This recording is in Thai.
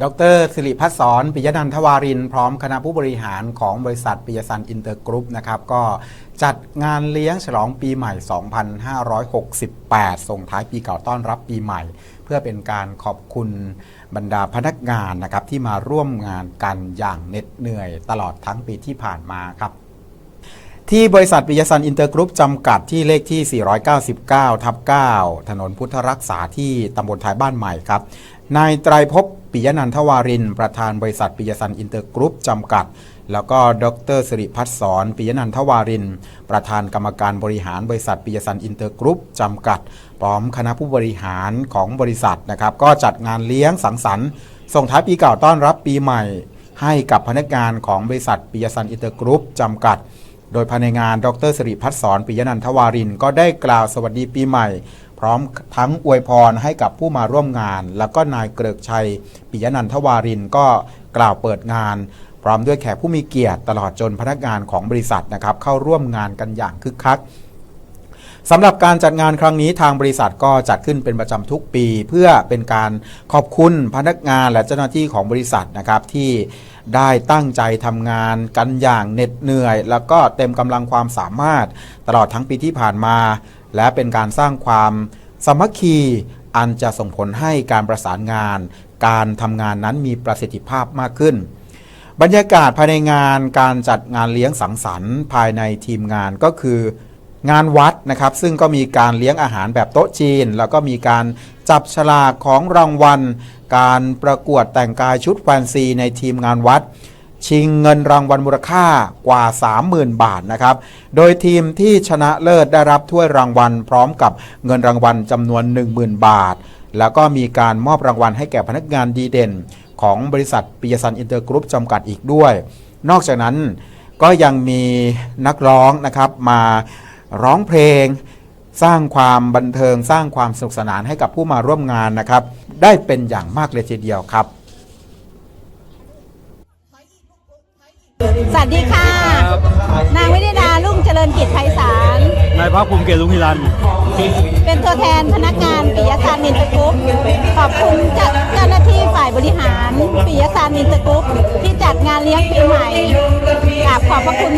ดรสิริพัฒน์สอนปิยนันทวาริน พร้อมคณะผู้บริหารของบริษัทปิยสันอินเตอร์กรุ๊ปนะครับ ก็จัดงานเลี้ยงฉลองปีใหม่ 2568 ส่งท้ายปีเก่าต้อนรับปีใหม่ เพื่อเป็นการขอบคุณบรรดาพนักงานนะครับที่มาร่วมงานกันอย่างเหน็ดเหนื่อยตลอดทั้งปีที่ผ่านมาครับที่บริษัทปิยสันอินเตอร์กรุ๊ปจำกัดที่เลขที่ 499 ทับ 9 ถนนพุทธรักษาที่ตำบลท้ายบ้านใหม่ครับ นายไตรภพ ปิยนันทวาริน ประธานบริษัทปิยสันอินเตอร์กรุ๊ปจำกัด แล้วก็ดรสิริพัฒน์สอนปิยนันทวาริน ประธานกรรมการบริหารบริษัทปิยสันอินเตอร์กรุ๊ปจำกัด พร้อมคณะผู้บริหารของบริษัทนะครับก็จัดงานเลี้ยงสังสรรค์ ส่งท้ายปีเก่าต้อนรับปีใหม่ ให้กับพนักงานของบริษัทปิยสันอินเตอร์กรุ๊ปจำกัดโดยภายในงาน ดรสิริพัฒน์สอนปิยนันทวาริน ก็ได้กล่าวสวัสดีปีใหม่ พร้อมทั้งอวยพรให้กับผู้มาร่วมงาน แล้วก็นายเกริกชัย ปิยนันทวารินก็กล่าวเปิดงาน พร้อมด้วยแขกผู้มีเกียรติตลอดจนพนักงานของบริษัทนะครับเข้าร่วมงานกันอย่างคึกคักสำหรับการจัดงานครั้งนี้ทางบริษัทก็จัดขึ้นเป็นประจำทุกปี เพื่อเป็นการขอบคุณพนักงานและเจ้าหน้าที่ของบริษัทนะครับที่ได้ตั้งใจทำงานกันอย่างเหน็ดเหนื่อย แล้วก็เต็มกำลังความสามารถตลอดทั้งปีที่ผ่านมา และเป็นการสร้างความสมัคคีอันจะส่งผลให้การประสานงาน การทำงานนั้นมีประสิทธิภาพมากขึ้น บรรยากาศภายในงานการจัดงานเลี้ยงสังสรรค์ ภายในทีมงานก็คืองานวัดนะครับ ซึ่งก็มีการเลี้ยงอาหารแบบโต๊ะจีน แล้วก็มีการจับฉลากของรางวัล การประกวดแต่งกายชุดแฟนซีในทีมงานวัด ชิงเงินรางวัลมูลค่ากว่า 30,000 บาทนะครับ โดยทีมที่ชนะเลิศได้รับถ้วยรางวัลพร้อมกับเงินรางวัลจำนวน 10,000 บาท แล้วก็มีการมอบรางวัลให้แก่พนักงานดีเด่น ของบริษัทปิยสันอินเตอร์กรุ๊ปจำกัดอีกด้วย นอกจากนั้นก็ยังมีนักร้องนะครับมาร้องเพลง สร้างความบันเทิงสร้างความสนุกสนานให้กับผู้มาร่วมงานนะครับ ได้เป็นอย่างมากเลยทีเดียวครับ สวัสดีค่ะนางวินิดาลุ่งเจริญกิจไพศาล นายภาคภูมิเกศลุงฮิรัน เป็นตัวแทนพนักงานปิยสารนินตกรุ๊ปขอบคุณเจ้าเจ้าหน้าที่ฝ่ายบริหารปิยสารนินตกรุ๊ปที่จัดงานเลี้ยงปีใหม่กราบขอบพระคุณ